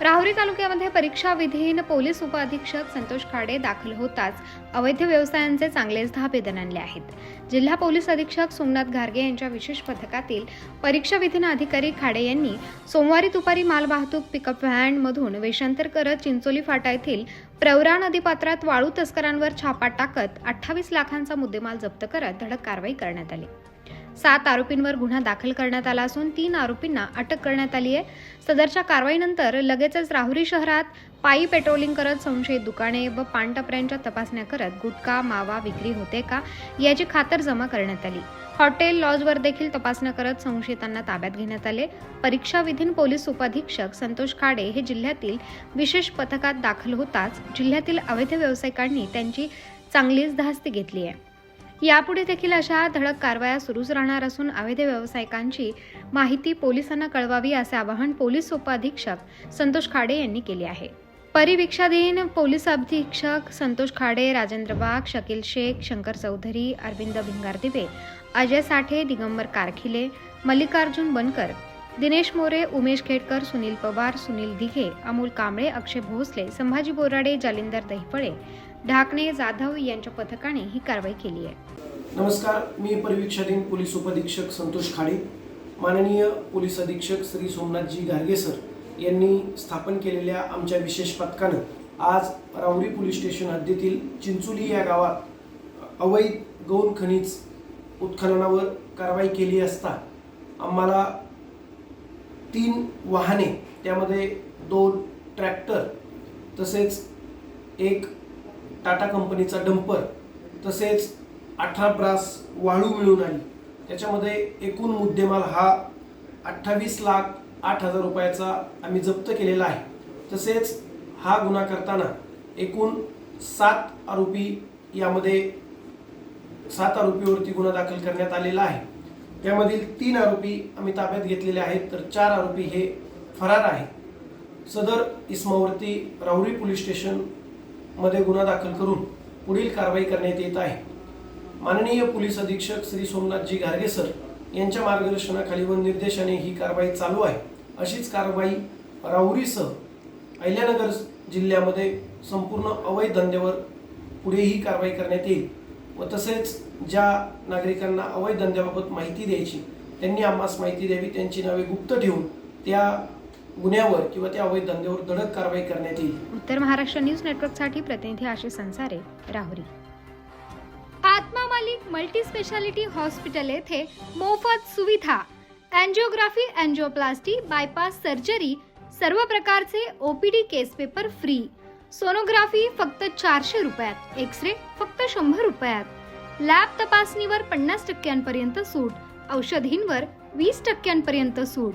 राहुरी तालुक्यामध्ये परीक्षा विधीन पोलीस उपअधीक्षक संतोष खाडे दाखल होताच अवैध व्यवसायांचे चांगलेच धाबे दणाणले आहेत. जिल्हा पोलीस अधीक्षक सोमनाथ घारगे यांच्या विशेष पथकातील परीक्षा विधीन अधिकारी खाडे यांनी सोमवारी दुपारी मालवाहतूक पिकअप व्हॅनमधून वेषांतर करत चिंचोली फाटा येथील प्रवरा नदीपात्रात वाळू तस्करांवर छापा टाकत अठ्ठावीस लाखांचा मुद्देमाल जप्त करत धडक कारवाई करण्यात आली. सात आरोपींवर गुन्हा दाखल करण्यात आला असून तीन आरोपींना अटक करण्यात आली आहे. सदरच्या कारवाईनंतर लगेचच राहुरी शहरात पायी पेट्रोलिंग करत संशयित दुकाने व पानटपऱ्यांच्या तपासण्या करत गुटखा मावा विक्री होते का याची खातरजमा करण्यात आली. हॉटेल लॉजवर देखील तपासण्या करत संशयितांना ताब्यात घेण्यात आले. परीक्षा विधीन पोलीस उपाधीक्षक संतोष खाडे हे जिल्ह्यातील विशेष पथकात दाखल होताच जिल्ह्यातील अवैध व्यावसायिकांनी त्यांची चांगलीच धास्ती घेतली आहे. यापुढे देखील अशा धडक कारवाया सुरूच राहणार असून अवैध व्यावसायिकांची माहिती पोलिसांना कळवावी असे आवाहन पोलीस उपअधीक्षक संतोष खाडे यांनी केले आहे. परिवीक्षाधीन पोलीस अधीक्षक संतोष खाडे राजेंद्र वाघ शकील शेख शंकर चौधरी अरविंद भिंगारदिवे अजय साठे दिगंबर कारखिले मल्लिकार्जुन बनकर दिनेश मोरे उमेश खेडकर सुनील पवार सुनील दिघे अमोल कांबळे अक्षय भोसले संभाजी बोराडे जालिंदर दहिफळे ढाकणे जाधव यांच्या पथकाने ही कारवाई केली आहे. नमस्कार मी परिवीक्षाधीन पोलीस उपअधीक्षक संतोष खाडे. माननीय पोलीस अधीक्षक श्री सोमनाथजी गार्गे सर यांनी स्थापन केलेल्या आमच्या विशेष पथकानं आज राऊरी पोलीस स्टेशन हद्दीतील चिंचोली या गावात अवैध गौण खनिज उत्खननावर कारवाई केली असता आम्हाला तीन वाहने त्यामध्ये दोन ट्रॅक्टर तसेच एक टाटा कंपनीचा डंपर तसेच अठरा ब्रास वाळू मिळून आली. त्याच्यामध्ये एकूण मुद्देमाल हा अठ्ठावीस लाख आठ हजार रुपयाचा आम्ही जप्त केलेला आहे. तसेच हा गुन्हा करताना एकूण सात आरोपी यामध्ये सात आरोपीवरती गुन्हा दाखल करण्यात आलेला आहे. त्यामधील तीन आरोपी आम्ही ताब्यात घेतलेले आहेत तर चार आरोपी हे फरार आहेत. सदर इस्मावरती राहुरी पोलीस स्टेशन मध्ये गुन्हा दाखल करून पुढील कारवाई करण्यात येत आहे. माननीय पोलीस अधीक्षक श्री सोमनाथजी गारगे सर यांच्या मार्गदर्शनाखाली व निर्देशाने ही कारवाई चालू आहे. अशीच कारवाई राहुरीसह अहिल्यानगर जिल्ह्यामध्ये संपूर्ण अवैध धंद्यावर पुढेही कारवाई करण्यात येईल व तसेच ज्या नागरिकांना अवैध धंद्याबाबत माहिती द्यायची त्यांनी आम्हास माहिती द्यावी त्यांची नावे गुप्त ठेवून त्या गुन्ह्यावर किंवा त्या अवैध धंद्यावर धडक कारवाई करण्यात येईल. उत्तर महाराष्ट्र न्यूज नेटवर्कसाठी प्रतिनिधी आशिष संसारे राहुरी. आत्मा मालिक मल्टी स्पेशालिटी हॉस्पिटल येथे मोफत सुविधा अँजिओग्राफी अँजिओप्लास्टी बायपास सर्जरी सर्व प्रकारचे OPD case paper free. Sonography फक्त चारशे रुपयात एक्स रे फक्त शंभर रुपयात. लॅब तपासणीवर पन्नास टक्क्यांपर्यंत सूट औषधींवर वीस टक्क्यांपर्यंत सूट.